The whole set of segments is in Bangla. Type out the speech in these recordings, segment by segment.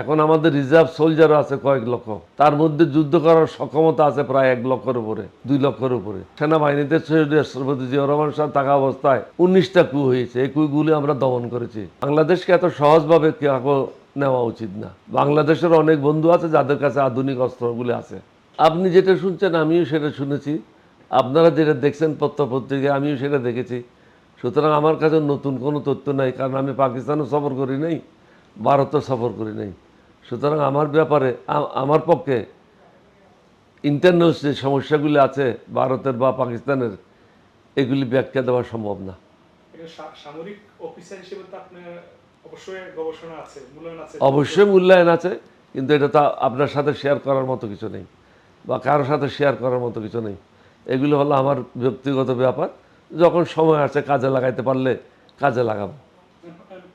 এখন আমাদের রিজার্ভ সোলজারও আছে কয়েক লক্ষ। তার মধ্যে যুদ্ধ করার সক্ষমতা আছে প্রায় এক লক্ষের উপরে, দুই লক্ষের উপরে। সেনাবাহিনীতে রাষ্ট্রপতি জিয়া রহমান সাহেব থাকা অবস্থায় উনিশটা কু হয়েছে, এই কুগুলি আমরা দমন করেছি। বাংলাদেশকে এত সহজভাবে কাউকে নেওয়া উচিত না। বাংলাদেশের অনেক বন্ধু আছে যাদের কাছে আধুনিক অস্ত্রগুলি আছে। আপনি যেটা শুনছেন আমিও সেটা শুনেছি। আপনারা যেটা দেখছেন পত্র পত্রিকায় আমিও সেটা দেখেছি। সুতরাং আমার কাছে নতুন কোনো তথ্য নাই, কারণ আমি পাকিস্তানও সফর করি নাই, ভারতও সফর করি নাই। সুতরাং আমার ব্যাপারে আমার পক্ষে ইন্টারনাল যে সমস্যাগুলি আছে ভারতের বা পাকিস্তানের এগুলি ব্যাখ্যা দেওয়া সম্ভব না। সামরিক অফিসার হিসেবে তো আপনার অবশ্যই গবেষণা আছে মূল্যায়ন আছে। অবশ্যই মূল্যায়ন আছে কিন্তু এটা তো আপনার সাথে শেয়ার করার মতো কিছু নেই বা কারোর সাথে শেয়ার করার মতো কিছু নেই। এগুলো হলো আমার ব্যক্তিগত ব্যাপার যখন সময় আছে কাজে লাগাইতে পারলে কাজে লাগাবো।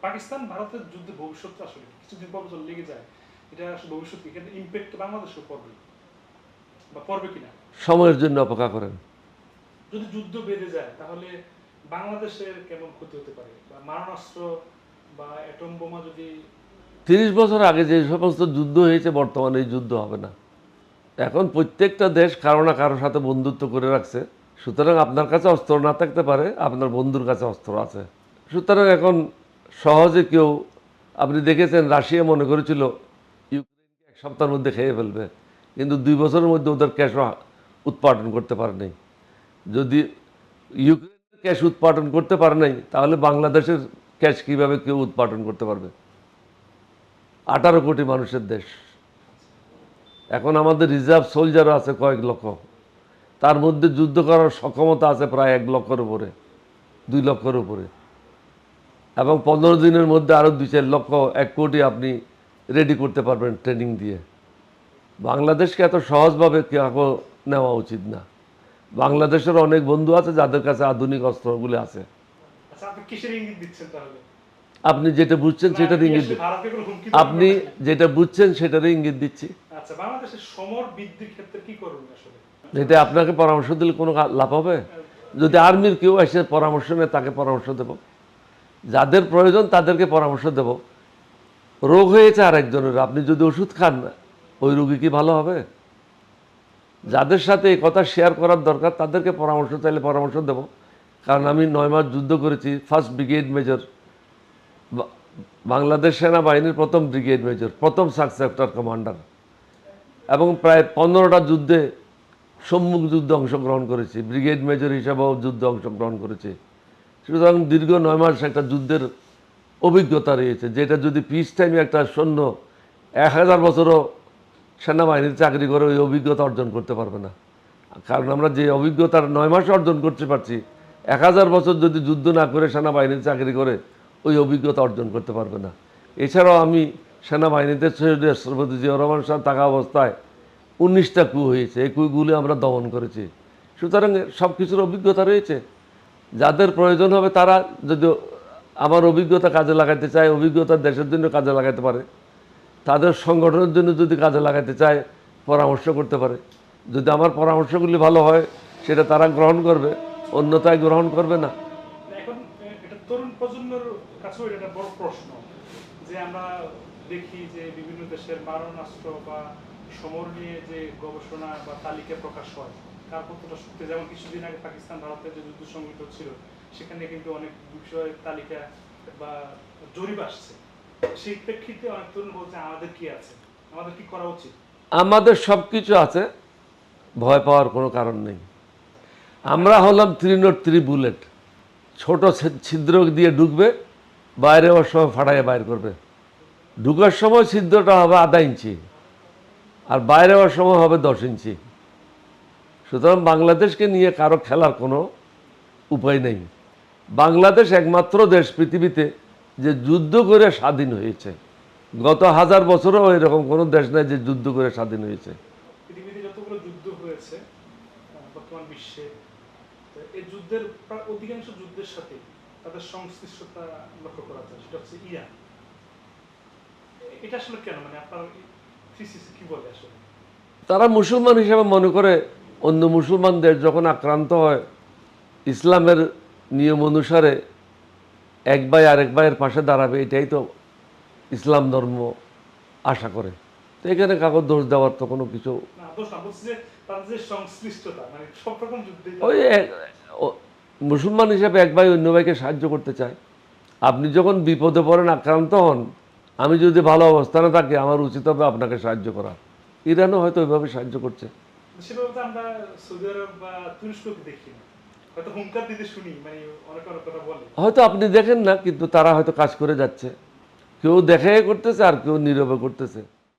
পাকিস্তান ভারতের যুদ্ধের ভবিষ্যৎ আসলে কিছুদিন পর লেগে যায়। এটা ভবিষ্যৎ কি? ইম্প্যাক্ট বাংলাদেশেও পড়বে। বা পড়বে কিনা? সময়ের জন্য অপেক্ষা করেন। যদি যুদ্ধ বেঁধে যায় তাহলে বাংলাদেশের কেমন ক্ষতি হতে পারে? বা মারণাস্ত্র বা অ্যাটম বোমা যদি তিরিশ বছর আগে যে সমস্ত যুদ্ধ হয়েছে বর্তমানে এই যুদ্ধ হবে না। এখন প্রত্যেকটা দেশ কারও না কারোর সাথে বন্ধুত্ব করে রাখছে। সুতরাং আপনার কাছে অস্ত্র না থাকতে পারে আপনার বন্ধুর কাছে অস্ত্র আছে। সুতরাং এখন সহজে কেউ আপনি দেখেছেন রাশিয়া মনে করেছিল সপ্তাহের মধ্যে খেয়ে ফেলবে। কিন্তু দুই বছরের মধ্যে ওদের ক্যাশ উৎপাদন করতে পারে নাই। যদি ইউক্রেন ক্যাশ উৎপাদন করতে পারে নাই, তাহলে বাংলাদেশের ক্যাশ কীভাবে কেউ উৎপাদন করতে পারবে? আঠারো কোটি মানুষের দেশ। এখন আমাদের রিজার্ভ সোলজারও আছে কয়েক লক্ষ। তার মধ্যে যুদ্ধ করার সক্ষমতা আছে প্রায় এক লক্ষের উপরে, দুই লক্ষের উপরে। এবং পনেরো দিনের মধ্যে আরও দুই চার লক্ষ, এক কোটি আপনি রেডি করতে পারবেন ট্রেনিং দিয়ে। বাংলাদেশকে এত সহজভাবে কাউকে নেওয়া উচিত না। বাংলাদেশের অনেক বন্ধু আছে যাদের কাছে আধুনিক অস্ত্রগুলি আছে। আচ্ছা আপনি যেটা বুঝছেন সেটার ইঙ্গিত আপনি যেটা বুঝছেন সেটারই ইঙ্গিত দিচ্ছি। আচ্ছা এটা আপনাকে পরামর্শ দিলে কোনো লাভ হবে? যদি আর্মির কেউ এসে পরামর্শ নেয় তাকে পরামর্শ দেব। যাদের প্রয়োজন তাদেরকে পরামর্শ দেব। রোগ হয়েছে আরেকজনের, আপনি যদি ওষুধ খান, ওই রোগী কি ভালো হবে? যাদের সাথে এই কথা শেয়ার করার দরকার, তাদেরকে পরামর্শ, চাইলে পরামর্শ দেব। কারণ আমি নয় মাস যুদ্ধ করেছি ফার্স্ট ব্রিগেড মেজর বাংলাদেশ সেনাবাহিনীর প্রথম ব্রিগেড মেজর প্রথম সাকসেপ্টার কমান্ডার এবং প্রায় পনেরোটা যুদ্ধে সম্মুখ যুদ্ধে অংশগ্রহণ করেছি ব্রিগেড মেজর হিসাবেও যুদ্ধে অংশগ্রহণ করেছি। সুতরাং দীর্ঘ নয় মাস একটা যুদ্ধের অভিজ্ঞতা রয়েছে, যেটা যদি পিস টাইমে একটা সৈন্য এক হাজার বছরও সেনাবাহিনীর চাকরি করে, ওই অভিজ্ঞতা অর্জন করতে পারবে না। কারণ আমরা যে অভিজ্ঞতার নয় মাসে অর্জন করতে পারছি, এক হাজার বছর যদি যুদ্ধ না করে সেনাবাহিনীর চাকরি করে, ওই অভিজ্ঞতা অর্জন করতে পারবে না। এছাড়াও আমি সেনাবাহিনীতে রাষ্ট্রপতি জিয়া রহমান সাহেব থাকা অবস্থায় উনিশটা কু হয়েছে, এই কুগুলি আমরা দমন করেছি। সুতরাং সব কিছুর অভিজ্ঞতা রয়েছে। যাদের প্রয়োজন হবে তারা যদি আমার অভিজ্ঞতা কাজে লাগাতে চায়, অভিজ্ঞতা দেশের জন্য কাজে লাগাতে পারে। তাদের সংগঠনের জন্য যদি কাজে লাগাতে চায়, পরামর্শ করতে পারে। যদি আমার পরামর্শগুলি ভালো হয়, সেটা তারা গ্রহণ করবে অন্যথায় গ্রহণ করবে না। তরুণ প্রজন্মের কাছেও এটা বড় প্রশ্ন। যে আমরা দেখি যে বিভিন্ন দেশের মারণাস্ত্র বা সমর নিয়ে যে গবেষণা বা তালিকা প্রকাশ হয় যেমন কিছুদিন আগে পাকিস্তান, ভারতের যে যুদ্ধ সংগঠিত ছিল সেখানে কিন্তু অনেক বিষয়ের তালিকা বা জরিপ আসছে। সেই প্রেক্ষিতে অনেক তরুণ বলছে, আমাদের কি আছে? আমাদের কি করা উচিত? আমাদের সব কিছু আছে, ভয় পাওয়ার কোনো কারণ নেই। আমরা হলাম থ্রি নোট থ্রি বুলেট ছোট ছিদ্র দিয়ে ঢুকবে, বাইরে ওর সময় ফাটাইয়ে বাইর করবে। ঢুকার সময় ছিদ্রটা হবে আধা ইঞ্চি, আর বাইরে ওর সময় হবে দশ ইঞ্চি। সুতরাং বাংলাদেশকে নিয়ে কারও খেলার কোনো উপায় নেই। বাংলাদেশ একমাত্র দেশ পৃথিবীতে যে যুদ্ধ করে স্বাধীন হয়েছে। গত হাজার বছরও এরকম কোনো দেশ নাই যে যুদ্ধ করে স্বাধীন হয়েছে। যুদ্ধ হয়েছে বর্তমান বিশ্বে এই যুদ্ধের অধিকাংশ যুদ্ধের সাথে তাদের সংশ্লিষ্টতা লক্ষ্য করা যায় সেটা হচ্ছে ইরান। এটা আসলে কেন? মানে আপনার থ্রিসিস কি বলে আসলে? তারা মুসলমান হিসেবে মনে করে অন্য মুসলমানদের যখন আক্রান্ত হয় ইসলামের নিয়ম অনুসারে এক ভাই আরেক ভাইয়ের পাশে দাঁড়াবে এটাই তো ইসলাম ধর্ম আশা করে। তো এখানে কাগজ দোষ দেওয়ার তো কোনো কিছু মানে ওই মুসলমান হিসেবে এক ভাই অন্য ভাইকে সাহায্য করতে চায়। আপনি যখন বিপদে পড়েন আক্রান্ত হন আমি যদি ভালো অবস্থানে থাকি আমার উচিত হবে আপনাকে সাহায্য করা। ইরানও হয়তো ওইভাবে সাহায্য করছে। সেভাবে আমরা সৌদি আরব বা তুরস্ককে দেখি না। মানে হয়তো আপনি দেখেন না, কিন্তু তারা হয়তো কাজ করে যাচ্ছে। কেউ দেখে করতেছে আর কেউ নীরবে করতেছে।